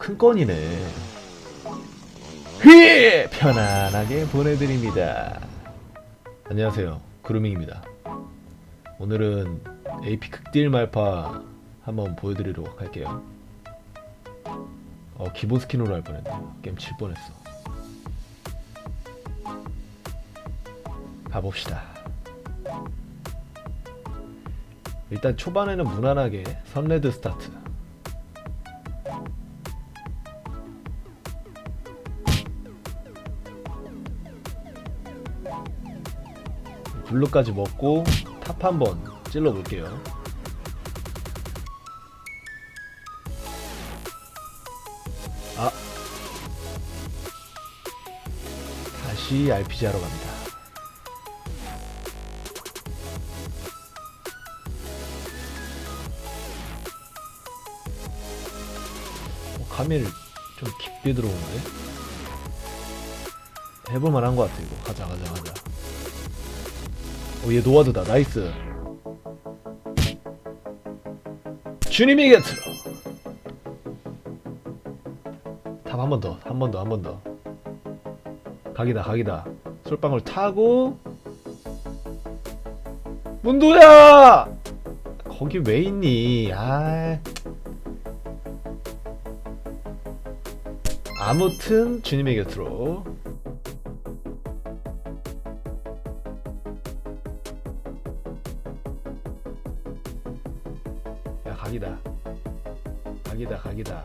큰 건이네. 휘! 편안하게 보내드립니다. 안녕하세요. 그루밍입니다. 오늘은 AP 극딜 말파 한번 보여드리도록 할게요. 어, 기본 스킨으로 할 뻔했네. 게임 칠 뻔했어. 가봅시다. 일단 초반에는 무난하게 선레드 스타트. 블루까지 먹고 탑 한번 찔러 볼게요. 아 다시 RPG 하러 갑니다. 어, 카밀 좀 깊게 들어오는데 해볼 만한 것 같아 이거 가자 가자 가자. 오, 얘 노와드다. 나이스. 주님이 곁으로. 탑 한 번 더, 한 번 더, 한 번 더. 각이다, 각이다. 솔방울 타고. 문도야! 거기 왜 있니? 아. 아무튼 주님의 곁으로. 각이다. 각이다 각이다.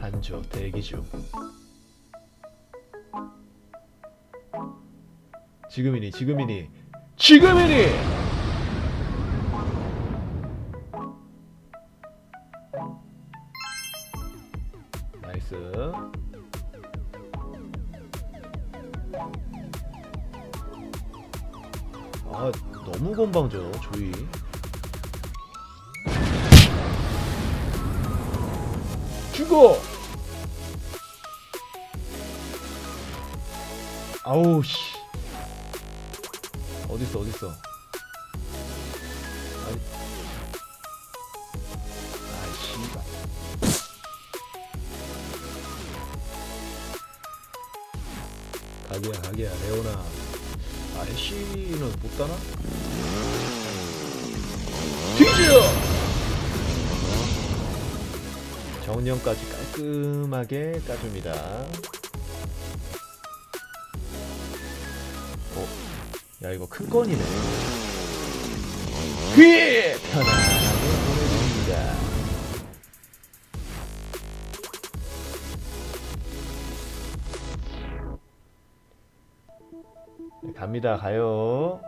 한조 대기 중. 지금이니 지금이니. 지금이니! 나이스. 아 너무 건방져 조이 죽어! 아우 씨. 어딨어 어딨어? 아니 아이 씨발. 가게야 가게야. 레오나. 아 애쉬는 못 따나? 정령까지 깔끔하게 까줍니다. 어, 야 이거 큰 건이네. 휘! 편안하게 보내줍니다. 네, 갑니다, 가요.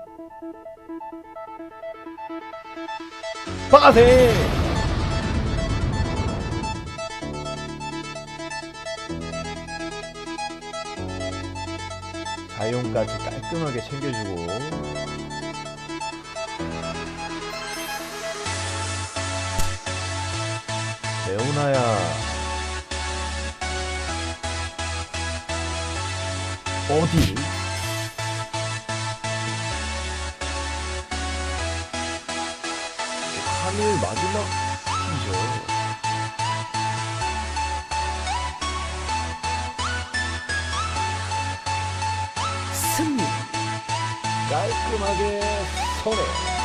빠세! 자용까지 깔끔하게 챙겨주고 레오나야 어디? 카밀 마지막 깔끔하게 선회